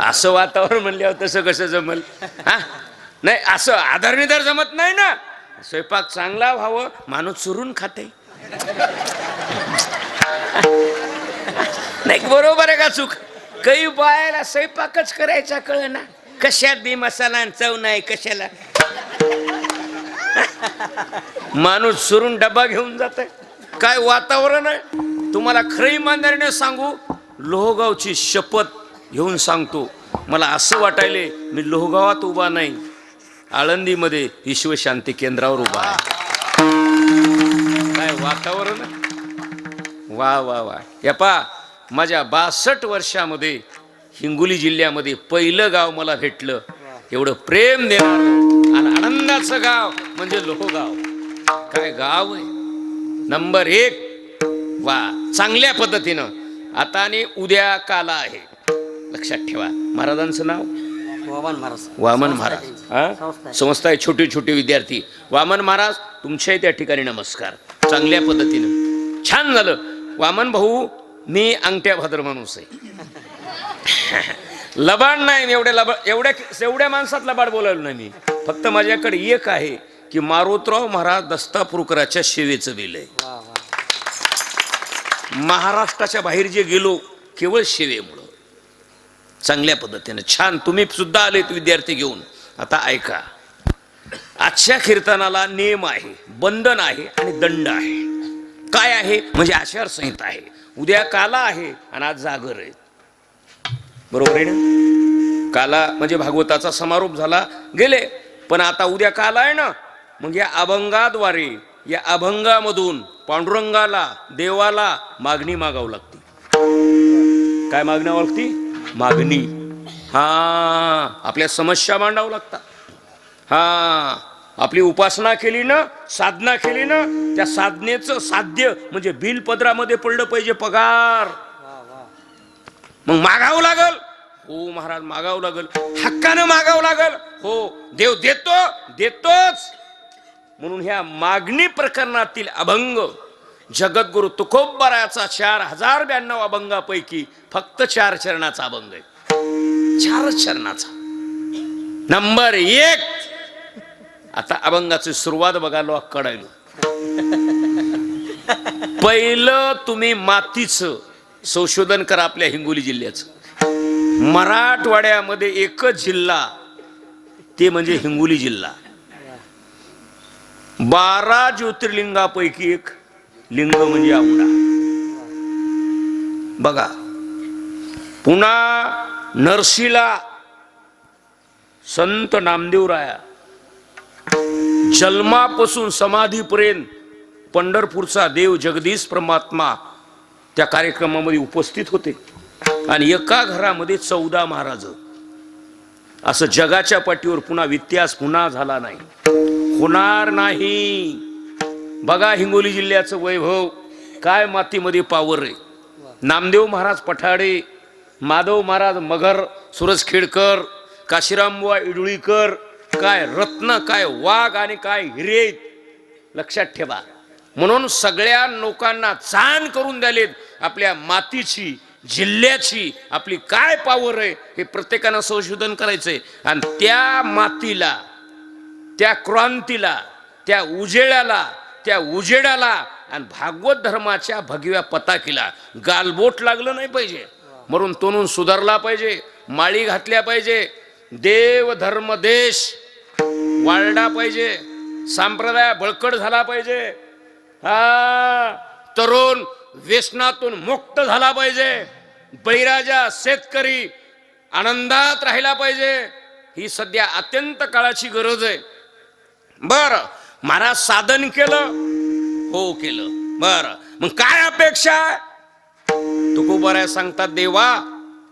असं वातावरण म्हणल्यावर तसं कसं जमल? हा? नाही असं आधारनिधार जमत नाही ना. स्वयंपाक चांगला व्हावं माणूस चुरून खाते. नाही बरोबर आहे का चूक? काही बायाला स्वयंपाकच करायचा कळ ना कशात बी मसाला आणि चव नाही कशाला? माणूस चुरून डबा घेऊन जात काय वातावरण आहे? तुम्हाला खरं इमानदारीने सांगू लोहगावची शपथ घेऊन सांगतो. मला असं वाटायले मी लोहगावात उभा नाही. आळंदीमध्ये विश्वशांती केंद्रावर उभा आहे. काय वातावरण? वा वा वा. या माझ्या बासष्ट वर्षामध्ये हिंगोली जिल्ह्यामध्ये पहिलं गाव मला भेटलं. एवढं प्रेम देणार आणि आनंदाचं गाव म्हणजे लोहगाव. काय गाव आहे? नंबर एक. वा चांगल्या पद्धतीनं. आता आणि उद्या काला आहे. लक्षात ठेवा. महाराजांचं नाव? वामन महाराज. वामन महाराज. हा? संस्था आहे. छोटे छोटे विद्यार्थी. वामन महाराज तुमच्याही त्या ठिकाणी नमस्कार. चांगल्या पद्धतीनं. छान झालं. वामन भाऊ मी अंगठ्या भद्र माणूस आहे. लबाड नाही एवढ्या लबाड एवढ्या एवढ्या माणसात लबाड बोलायलो नाही मी. फक्त माझ्याकडे एक आहे की मारुतराव महाराज दस्तापूरकराच्या सेवेचं बिल आहे. महाराष्ट्राच्या बाहेर जे गेलो केवळ सेवेमुळं चांगल्या पद्धतीनं. छान तुम्ही सुद्धा आलेत विद्यार्थी घेऊन. आता ऐका. आजच्या कीर्तनाला नियम आहे बंधन आहे आणि दंड आहे. काय आहे? म्हणजे आचारसंहिता आहे. उद्या काला आहे आणि आज जागर आहे. बरोबर आहे ना? काला म्हणजे भागवताचा समारोप झाला गेले. पण आता उद्या काला आहे ना? मग या अभंगाद्वारे या अभंगामधून पांडुरंगाला देवाला मागणी मागावं लागते. काय मागणी लागती? मागणी. हा आपल्या समस्या मांडावं लागतात. हा आपली उपासना केली ना साधना केली ना त्या साधनेचं साध्य म्हणजे बिल पदरामध्ये पडलं पाहिजे पगार. मग मागावं लागल. हो महाराज मागावं लागल. हक्कानं मागावं लागल. हो देव देतो देतोच. म्हणून ह्या मागणी प्रकरणातील अभंग जगद्गुरु तुकोबराचा चार हजार ब्याण्णव अभंगापैकी फक्त चार चरणाचा अभंग आहे. चार चरणाचा. नंबर एक. आता अभंगाची सुरुवात बघालो कडायलो पहिलं तुम्ही मातीचं संशोधन करा आपल्या हिंगोली जिल्ह्याचं. मराठवाड्यामध्ये एकच जिल्हा ते म्हणजे हिंगोली जिल्हा. बारा ज्योतिर्लिंगापैकी एक. लिंग म्हणजे आवडा बघा पुन्हा नरसीला संत नामदेवराया जन्मापासून समाधीपर्यंत पंढरपूरचा देव जगदीश परमात्मा त्या कार्यक्रमामध्ये उपस्थित होते. आणि एका घरामध्ये चौदा महाराज. असं जगाच्या पाठीवर पुन्हा इतिहास पुन्हा झाला नाही. होणार नाही. बघा हिंगोली जिल्ह्याचं वैभव हो. काय मातीमध्ये पावर आहे. नामदेव महाराज पठाडे माधव महाराज मगर सुरज खेडकर काशीरामबुवा इडुळीकर काय रत्न काय वाघ आणि काय हिरे लक्षात ठेवा. म्हणून सगळ्या लोकांना चाण करून द्यालेत आपल्या मातीची जिल्ह्याची आपली काय पावर आहे हे प्रत्येकानं संशोधन करायचंय. आणि त्या मातीला त्या क्रांतीला त्या उजेळ्याला त्या उजेडाला आणि भागवत धर्माच्या भगव्या पताकीला गालबोट लागलं नाही पाहिजे. म्हणून तोनून सुधारला पाहिजे माळी घातल्या पाहिजे देव धर्म देश वाळला पाहिजे संप्रदाय बळकट झाला पाहिजे. हा तरुण व्यसनातून मुक्त झाला पाहिजे. बळीराजा शेतकरी आनंदात राहिला पाहिजे. ही सध्या अत्यंत काळाची गरज आहे. बरं महाराज साधन केलं? हो केलं. बर. मग काय अपेक्षा? तुकोबऱ्या सांगतात देवा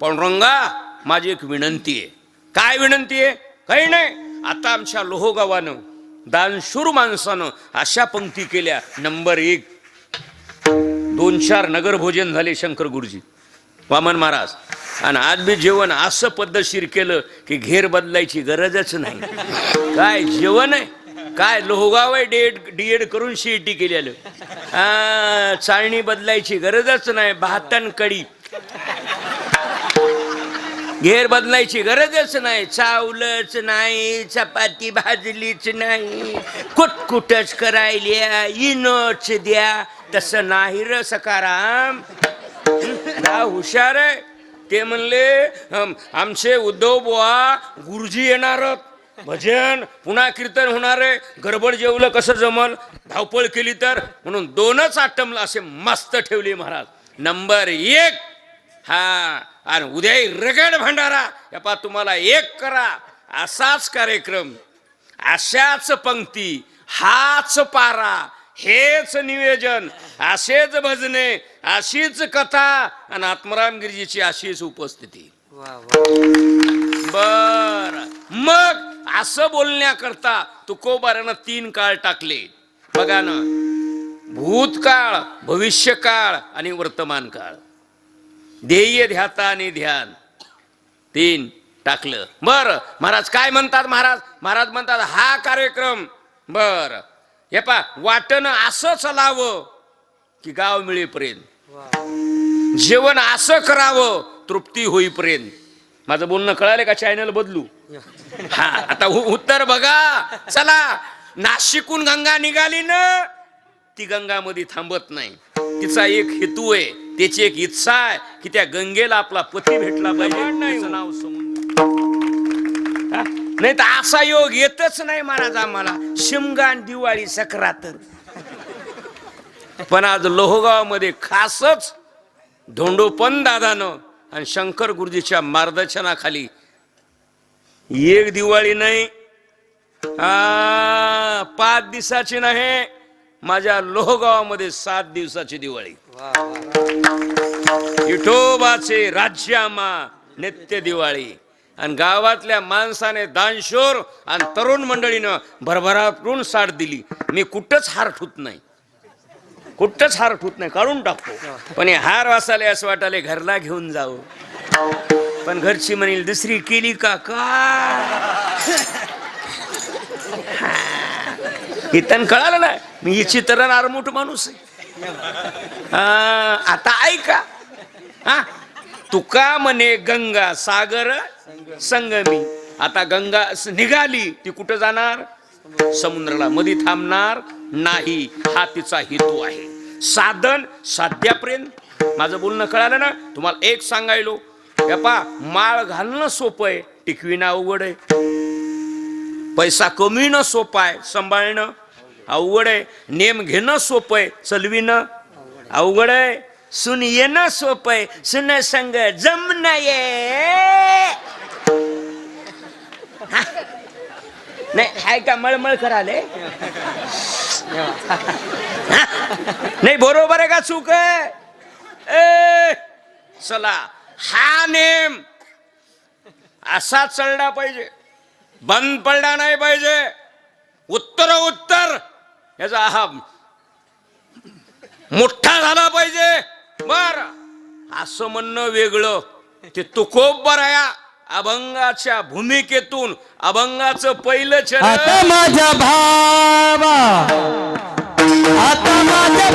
पांडुरंगा माझी एक विनंती आहे. काय विनंती आहे? काही नाही. आता आमच्या लोहगावानं दानशूर माणसानं अशा पंक्ती केल्या. नंबर एक. दोन चार नगर भोजन झाले शंकर गुरुजी. वामन महाराज. आणि आज बी जेवण असं पद्धतशीर केलं की घेर बदलायची गरजच नाही. काय जेवण आहे? काय लोहगाव आहे डी एड करून सी ई टी केली हा, चाळणी बदलायची गरजच नाही भातन कडी. घेर बदलायची गरजच नाही चावलंच नाही चपाती भाजलीच नाही. कुटकुटच करायल्या इनोच द्या. तसं नाही र सकाराम. हा हुशार आहे. ते म्हणले आमचे उद्धव बुवा गुरुजी येणार भजन पुन्हा कीर्तन होणार आहे गडबड जेवलं कसं जमल? धावपळ केली तर? म्हणून दोनच आटम असे मस्त ठेवले महाराज. नंबर एक हा आणि उद्या रगड भंडारा या पा तुम्हाला एक करा. असाच कार्यक्रम अशाच पंक्ती हाच पारा हेच निवेदन असेच भजने अशीच कथा आणि आत्मराम गिरजीची अशीच उपस्थिती. बर. मग असं बोलण्याकरता तुकोबारानं तीन काळ टाकले. बघा ना भूतकाळ भविष्यकाळ आणि वर्तमान काळ ध्येय ध्याता आणि ध्यान. तीन टाकलं. बर महाराज काय म्हणतात महाराज? महाराज म्हणतात हा कार्यक्रम. बर. हे पा वाटणं असं चलावं की गाव मिळेपर्यंत. जेवण असं करावं तृप्ती होईपर्यंत. माझं बोलणं कळालं का? चॅनल बदलू. हा आता उत्तर बघा. चला नाशिकून गंगा निघाली ना ती गंगामध्ये थांबत नाही. तिचा एक हेतू आहे त्याची एक इच्छा आहे की त्या गंगेला आपला पती भेटला पाहिजे. तिचं नाव हा? नाही तर असा योग येतच नाही महाराज आम्हाला. शिमगान दिवाळी सक्रातर. पण आज लोहगावमध्ये खासच धोंडोपन दादानं आणि शंकर गुरुजीच्या मार्गदर्शनाखाली एक दिवाळी नाही. आ, पाच दिवसाची नाही. माझ्या लोहगावामध्ये सात दिवसाची दिवाळी. वा विठोबाचे राज्यामा नित्य दिवाळी. आणि गावातल्या माणसाने दानशोर आणि तरुण मंडळीनं भरभरातून साथ दिली. मी कुठंच हार ठूत नाही. कुठंच हार ठूत नाही. काढून टाकतो पण हे हार वासाले असं वाटाले घरला घेऊन जाऊ. पण घरची म्हणील दुसरी केली का? का? इथं कळालं ना? मी हिची तर आरमोठ माणूस आहे. आता ऐका. हा? तुका म्हणे गंगा सागर संगमी आता गंगा निघाली ती कुठं जाणार? समुद्राला मध्ये थांबणार नाही. हा तिचा हेतू आहे. साधन साध्यापर्यंत. माझं बोलणं कळालं ना? तुम्हाला एक सांगायलो. पा माळ घालणं सोपं आहे टिकविणं अवघड आहे. पैसा कमविणं सोपं आहे सांभाळणं अवघड आहे. नेम घेणं सोपं आहे चलविणं अवघड आहे. सुन येणं सोपं आहे सुन संग जमन ये नाही हाय का मळमळ कराले नाही बरोबर आहे का चूक? आहे चला. हा नेम. असा चढला पाहिजे. बंद पडला नाही पाहिजे. उत्तर उत्तर. याचा हा मोठा झाला पाहिजे. बर. असं म्हणणं वेगळं. ते तुकोब बराया अभंगाच्या भूमिकेतून अभंगाचं पहिलं चरण. माझ्या भावा. आता माझ्या